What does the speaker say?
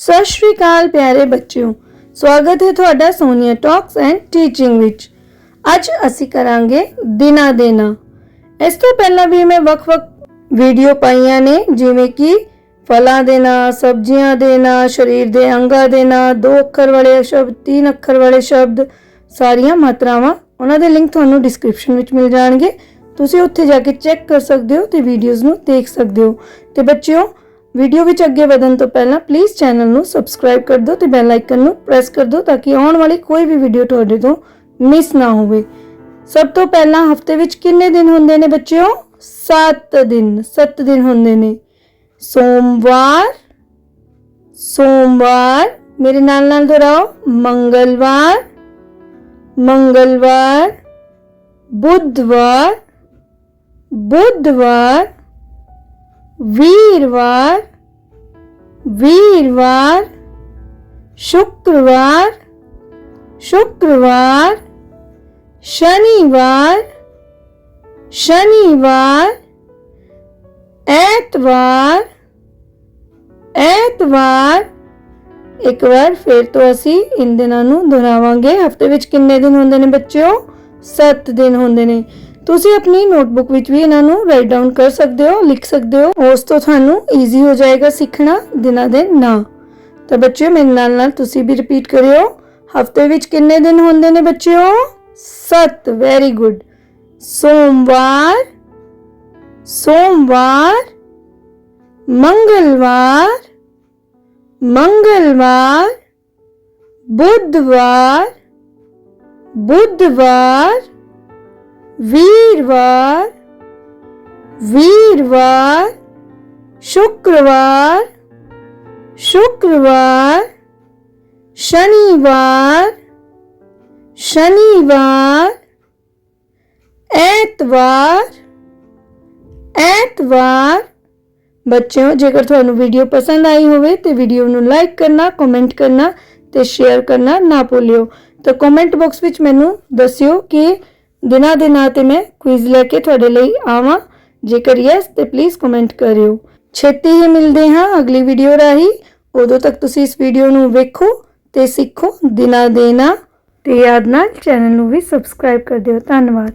ਸਤਿ ਸ਼੍ਰੀ ਅਕਾਲ ਪਿਆਰੇ ਬੱਚਿਓ। ਸਵਾਗਤ ਹੈ ਤੁਹਾਡਾ ਸੋਨੀਆ ਟਾਕਸ ਐਂਡ ਟੀਚਿੰਗ ਵਿੱਚ। ਅੱਜ ਅਸੀਂ ਕਰਾਂਗੇ ਦਿਨਾਂ ਦੇਣਾ ਇਸ ਤੋਂ ਪਹਿਲਾਂ ਵੀ ਮੈਂ ਵੱਖ-ਵੱਖ ਵੀਡੀਓ ਪਾਈਆਂ ਨੇ, ਜਿਵੇਂ ਕਿ ਫਲਾਂ ਦੇ ਨਾਂ, ਸਬਜ਼ੀਆਂ ਦੇ ਨਾਂ, ਸਰੀਰ ਦੇ ਅੰਗਾਂ ਦੇ ਨਾਂ, ਦੋ ਅੱਖਰ ਵਾਲੇ ਸ਼ਬਦ, ਤਿੰਨ ਅੱਖਰ ਵਾਲੇ ਸ਼ਬਦ, ਸਾਰੀਆਂ ਮਾਤਰਾਵਾਂ ਉਹਨਾਂ ਦੇ ਲਿੰਕ ਤੁਹਾਨੂੰ ਡਿਸਕ੍ਰਿਪਸ਼ਨ ਵਿੱਚ ਮਿਲ ਜਾਣਗੇ। ਤੁਸੀਂ ਉੱਥੇ ਜਾ ਕੇ ਚੈੱਕ ਕਰ ਸਕਦੇ ਹੋ ਤੇ ਵੀਡੀਓਜ਼ ਨੂੰ ਦੇਖ ਸਕਦੇ ਹੋ। ਤੇ ਬੱਚਿਓ ਵੀਡੀਓ ਵਿੱਚ ਅੱਗੇ ਵਧਣ ਤੋਂ ਪਹਿਲਾਂ ਪਲੀਜ਼ ਚੈਨਲ ਨੂੰ ਸਬਸਕ੍ਰਾਈਬ ਕਰ ਦਿਓ ਤੇ ਬੈਲ ਆਈਕਨ ਨੂੰ ਪ੍ਰੈਸ ਕਰ ਦਿਓ ਤਾਂ ਕਿ ਆਉਣ ਵਾਲੀ ਕੋਈ ਵੀ ਵੀਡੀਓ ਤੁਹਾਡੇ ਤੋਂ ਮਿਸ ਨਾ ਹੋਵੇ। ਸਭ ਤੋਂ ਪਹਿਲਾਂ ਹਫ਼ਤੇ ਵਿੱਚ ਕਿੰਨੇ ਦਿਨ ਹੁੰਦੇ ਨੇ ਬੱਚਿਓ? 7 ਦਿਨ। 7 ਦਿਨ ਹੁੰਦੇ ਨੇ। ਸੋਮਵਾਰ ਸੋਮਵਾਰ, ਮੇਰੇ ਨਾਲ ਨਾਲ ਦੁਹਰਾਓ। ਮੰਗਲਵਾਰ ਮੰਗਲਵਾਰ, ਬੁੱਧਵਾਰ ਬੁੱਧਵਾਰ ਵੀਰਵਾਰ ਵੀਰਵਾਰ, ਸ਼ੁੱਕਰਵਾਰ ਸ਼ੁੱਕਰਵਾਰ, ਸ਼ਨੀਵਾਰ ਸ਼ਨੀਵਾਰ, ਐਤਵਾਰ ਐਤਵਾਰ। ਇੱਕ ਵਾਰ ਫਿਰ ਤੋਂ ਅਸੀਂ ਇਨ ਦਿਨਾਂ ਨੂੰ ਦੁਹਰਾਵਾਂਗੇ। ਹਫ਼ਤੇ ਵਿੱਚ ਕਿੰਨੇ ਦਿਨ ਹੁੰਦੇ ਨੇ ਬੱਚਿਓ? 7 ਦਿਨ ਹੁੰਦੇ ਨੇ। ਤੁਸੀਂ ਆਪਣੀ ਨੋਟਬੁੱਕ ਵਿੱਚ ਵੀ ਇਹਨਾਂ ਨੂੰ ਰਾਈਟ ਡਾਊਨ ਕਰ ਸਕਦੇ ਹੋ, ਲਿਖ ਸਕਦੇ ਹੋ। ਉਸ ਤੋਂ ਤੁਹਾਨੂੰ ਈਜ਼ੀ ਹੋ ਜਾਏਗਾ ਸਿੱਖਣਾ, ਦਿਨਾਂ ਦੇ ਨਾਂ। ਤਾਂ ਬੱਚਿਓ, ਮੇਰੇ ਨਾਲ ਨਾਲ ਤੁਸੀਂ ਵੀ ਰਿਪੀਟ ਕਰਿਓ। ਹਫ਼ਤੇ ਵਿੱਚ ਕਿੰਨੇ ਦਿਨ ਹੁੰਦੇ ਨੇ ਬੱਚਿਓ? 7 ਵੈਰੀ ਗੁੱਡ ਸੋਮਵਾਰ ਸੋਮਵਾਰ, ਮੰਗਲਵਾਰ ਮੰਗਲਵਾਰ, ਬੁੱਧਵਾਰ ਬੁੱਧਵਾਰ ਵੀਰਵਾਰ ਵੀਰਵਾਰ, ਸ਼ੁੱਕਰਵਾਰ ਸ਼ੁੱਕਰਵਾਰ, ਸ਼ਨੀਵਾਰ ਸ਼ਨੀਵਾਰ, ਐਤਵਾਰ ਐਤਵਾਰ। ਬੱਚਿਓ, ਜੇਕਰ ਤੁਹਾਨੂੰ ਵੀਡੀਓ ਪਸੰਦ ਆਈ ਹੋਵੇ ਤੇ ਵੀਡੀਓ ਨੂੰ ਲਾਈਕ ਕਰਨਾ, ਕਮੈਂਟ ਕਰਨਾ ਤੇ ਸ਼ੇਅਰ ਕਰਨਾ ਨਾ ਭੁੱਲਿਓ। ਤਾਂ ਕਮੈਂਟ ਬਾਕਸ ਵਿੱਚ ਮੈਨੂੰ ਦੱਸਿਓ ਕਿ ਦਿਨਾਂ ਦੇ ਨਾਂ ਤੇ ਮੈਂ ਕੁਇਜ਼ ਲੈ ਕੇ ਤੁਹਾਡੇ ਲਈ ਆਵਾਂ। ਜੇਕਰ ਯੈਸ ਤੇ ਪਲੀਜ਼ ਕਮੈਂਟ ਕਰਿਓ। ਛੇਤੀ ਹੀ ਮਿਲਦੇ ਹਾਂ ਅਗਲੀ ਵੀਡੀਓ ਰਾਹੀਂ। ਉਦੋਂ ਤੱਕ ਤੁਸੀਂ ਇਸ ਵੀਡੀਓ ਨੂੰ ਵੇਖੋ ਤੇ ਸਿੱਖੋ ਦਿਨਾਂ ਦੇ ਨਾਂ। ਤੇ ਯਾਦ ਨਾਲ ਚੈਨਲ ਨੂੰ ਵੀ ਸਬਸਕ੍ਰਾਈਬ ਕਰ ਦਿਓ। ਧੰਨਵਾਦ।